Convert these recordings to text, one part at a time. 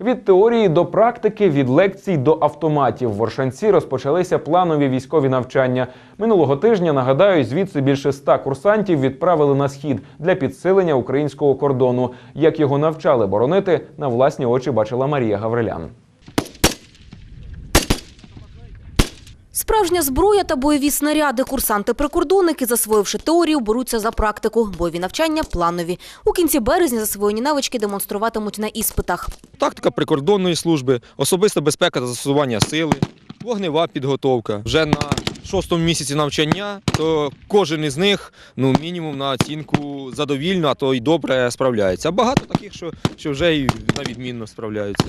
Від теорії до практики, від лекцій до автоматів в Оршанці розпочалися планові військові навчання. Минулого тижня нагадаю, звідси більше ста курсантів відправили на схід для підсилення українського кордону. Як його навчали боронити, на власні очі бачила Марія Гаврилян. Справжня зброя та бойові снаряди. Курсанти-прикордонники, засвоївши теорію, беруться за практику. Бойові навчання планові. У кінці березня засвоєні навички демонструватимуть на іспитах. Тактика прикордонної служби, особиста безпека та застосування сили, вогнева підготовка. Вже на шостому місяці навчання, то кожен із них ну, мінімум на оцінку задовільно, а то й добре справляється. А багато таких, що, що вже й на відмінно справляються.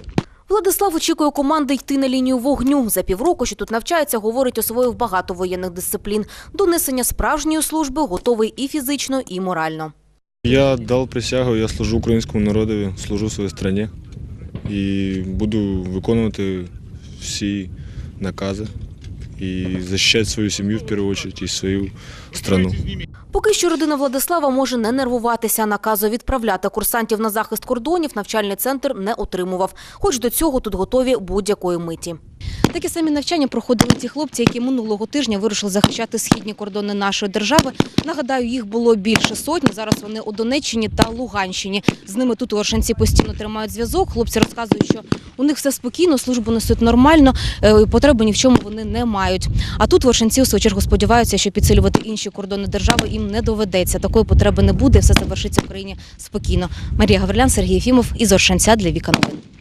Владислав очікує команди йти на лінію вогню. За півроку, що тут навчається, говорить, освоїв багато воєнних дисциплін. До несення справжньої служби готовий і фізично, і морально. Я дал присягу, я служу українському народові, служу своїй страні і буду виконувати всі накази і захищати свою сім'ю в першу чергу і свою страну. Поки що родина Владислава може не нервуватися. Наказу відправляти курсантів на захист кордонів навчальний центр не отримував. Хоч до цього тут готові будь-якої миті. Такі самі навчання проходили ті хлопці, які минулого тижня вирушили захищати східні кордони нашої держави. Нагадаю, їх було більше сотні. Зараз вони у Донеччині та Луганщині. З ними тут Оршанці постійно тримають зв'язок. Хлопці розказують, що у них все спокійно, службу несуть нормально, е, потреби ні в чому вони не мають. А тут в Оршанці, у свою чергу, сподіваються, що підсилювати інші кордони держави їм не доведеться. Такої потреби не буде. Все завершиться в Україні спокійно. Марія Гаврилян, Сергій Єфімов із Оршанця для Віка Новин.